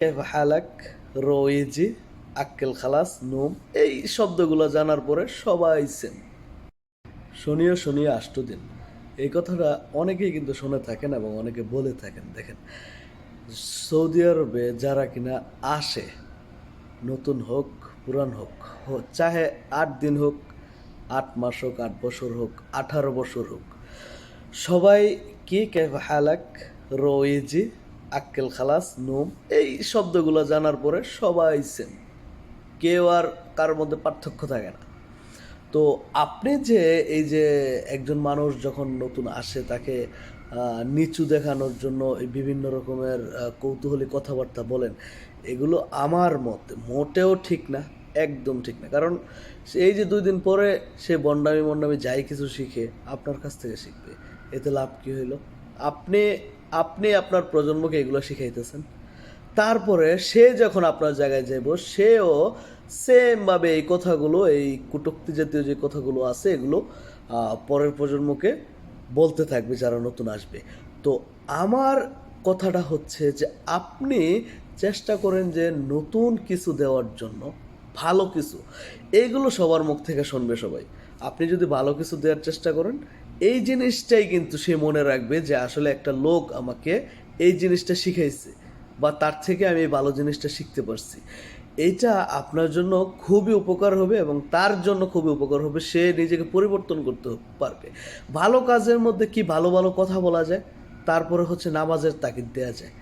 কেফ হালাক, রোয়েজি, আক্কেল খালাস, নুম, এই শব্দগুলো জানার পরে সবাই সেম। শনিও শনি আষ্ট দিন। এই কথাটা অনেকেই কিন্তু শুনে থাকেন এবং অনেকে বলে থাকেন। দেখেন, সৌদি আরবে যারা কিনা আসে, নতুন হোক, পুরান হোক চাহে আট দিন হোক, আট মাস হোক, আট বছর হোক, আঠারো বছর হোক, সবাই কি কেফ হালাক, রোয়েজি আক্কেল, খালাস, নুম, এই শব্দগুলো জানার পরে সবাই সেম। কেউ আর কারোর মধ্যে পার্থক্য থাকে না। তো আপনি যে এই যে একজন মানুষ যখন নতুন আসে, তাকে নিচু দেখানোর জন্য বিভিন্ন রকমের কৌতূহলী কথাবার্তা বলেন, এগুলো আমার মতে, মোটেও ঠিক না, একদম ঠিক না। কারণ এই যে দুই দিন পরে সে বন্ডামি মন্ডামি যাই কিছু শিখে, আপনার কাছ থেকে শিখবে। এতে লাভ কী হইল? আপনি আপনি আপনার প্রজন্মকে এগুলো শিখাইতেছেন। তারপরে সে যখন আপনার জায়গায় যাইব, সেও সেমভাবে এই কথাগুলো, এই কুটুক্তি জাতীয় যে কথাগুলো আছে, এগুলো পরের প্রজন্মকে বলতে থাকবে যারা নতুন আসবে। তো আমার কথাটা হচ্ছে যে, আপনি চেষ্টা করেন যে নতুন কিছু দেওয়ার জন্য, ভালো কিছু। এইগুলো সবার মুখ থেকে শুনবে সবাই। আপনি যদি ভালো কিছু দেওয়ার চেষ্টা করেন এই জিনিসটাই কিন্তু সে মনে রাখবে যে আসলে একটা লোক আমাকে এই জিনিসটা শিখাইছে বা তার থেকে আমি এই ভালো জিনিসটা শিখতে পারছি। এটা আপনার জন্য খুবই উপকার হবে এবং তার জন্য খুবই উপকার হবে, সে নিজেকে পরিবর্তন করতে পারবে। ভালো কাজের মধ্যে কি ভালো ভালো কথা বলা যায়? তারপরে হচ্ছে নামাজের তাকিদ দেওয়া যায়।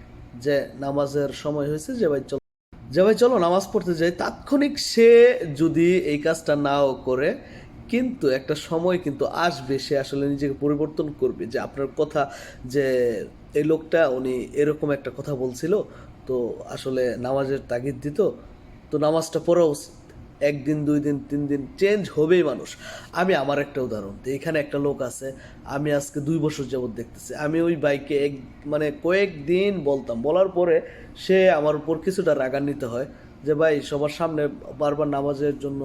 যে নামাজের সময় হয়েছে, যে ভাই চলো যে ভাই চলো নামাজ পড়তে যাই। তাৎক্ষণিক সে যদি এই কাজটা নাও করে কিন্তু একটা সময় কিন্তু আসবে, সে আসলে নিজেকে পরিবর্তন করবে। যে আপনার কথা যে এই লোকটা, উনি এরকম একটা কথা বলছিল, তো আসলে নামাজের তাগিদ দিত। তো নামাজটা পড়া উচিত। একদিন, দুই দিন, তিন দিন চেঞ্জ হবেই মানুষ। আমি আমার একটা উদাহরণ দিই, এখানে একটা লোক আছে, আমি আজকে দুই বছর যাবত দেখতেছি। আমি ওই বাইকে এক মানে কয়েকদিন বলতাম, বলার পরে সে আমার উপর কিছুটা রাগান্বিত হয়। যে ভাই, সবার সামনে বারবার নামাজের জন্য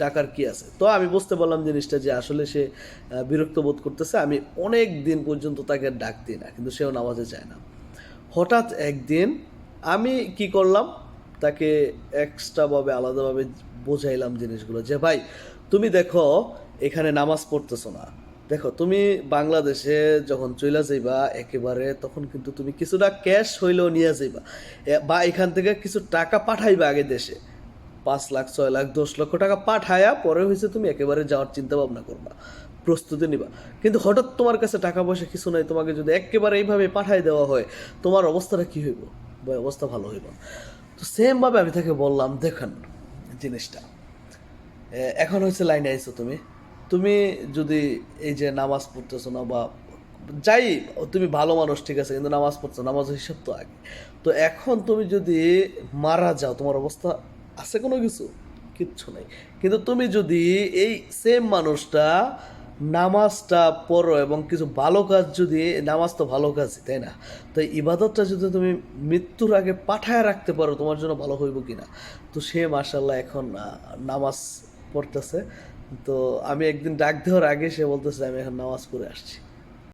ডাকার কি আছে? তো আমি বুঝতে পারলাম জিনিসটা যে আসলে সে বিরক্ত বোধ করতেছে। আমি অনেক দিন পর্যন্ত তাকে ডাক দিই না, কিন্তু সেও নামাজে যায় না। হঠাৎ একদিন আমি কি করলাম? তাকে এক্সট্রাভাবে আলাদাভাবে বোঝাইলাম জিনিসগুলো যে, ভাই, তুমি দেখো, এখানে নামাজ পড়তেছো না। দেখো, তুমি বাংলাদেশে যখন চইলা যাইবা একেবারে, তখন কিন্তু তুমি কিছুটা ক্যাশ হইলেও নিয়ে যাইবা। বা এখান থেকে কিছু টাকা পাঠাইবা আগে দেশে। পাঁচ লাখ, ছয় লাখ, দশ লক্ষ টাকা পাঠায়া পরে হয়েছে তুমি একেবারে যাওয়ার চিন্তা ভাবনা করবা, প্রস্তুতি নিবা। কিন্তু হঠাৎ তোমার কাছে টাকা পয়সা কিছু নাই, তোমাকে যদি একেবারে এইভাবে পাঠাই দেওয়া হয়, তোমার অবস্থাটা কি হইব? বা অবস্থা ভালো হইব তো সেমভাবে আমি তাকে বললাম, দেখেন জিনিসটা। এখন হচ্ছে লাইনে আইছো তুমি। তুমি যদি এই যে নামাজ পড়তেছো না বা যাই, তুমি ভালো মানুষ, ঠিক আছে, কিন্তু নামাজ পড়ছো নামাজ হিসাব তো আগে। তো এখন তুমি যদি মারা যাও, তোমার অবস্থা আছে কোনো কিছু? কিচ্ছু নাই। কিন্তু তুমি যদি এই সেম মানুষটা নামাজটা পড়ো এবং কিছু ভালো কাজ যদি, নামাজ তো ভালো কাজই, তাই না? তো ইবাদতটা যদি তুমি মৃত্যুর আগে পাঠায় রাখতে পারো, তোমার জন্য ভালো হইব কিনা? তো সে মার্শাল্লাহ এখন নামাজ পড়তেছে। তো আমি একদিন ডাক দেওয়ার আগে সে বলতেছে আমি এখন নামাজ পড়ে আসছি।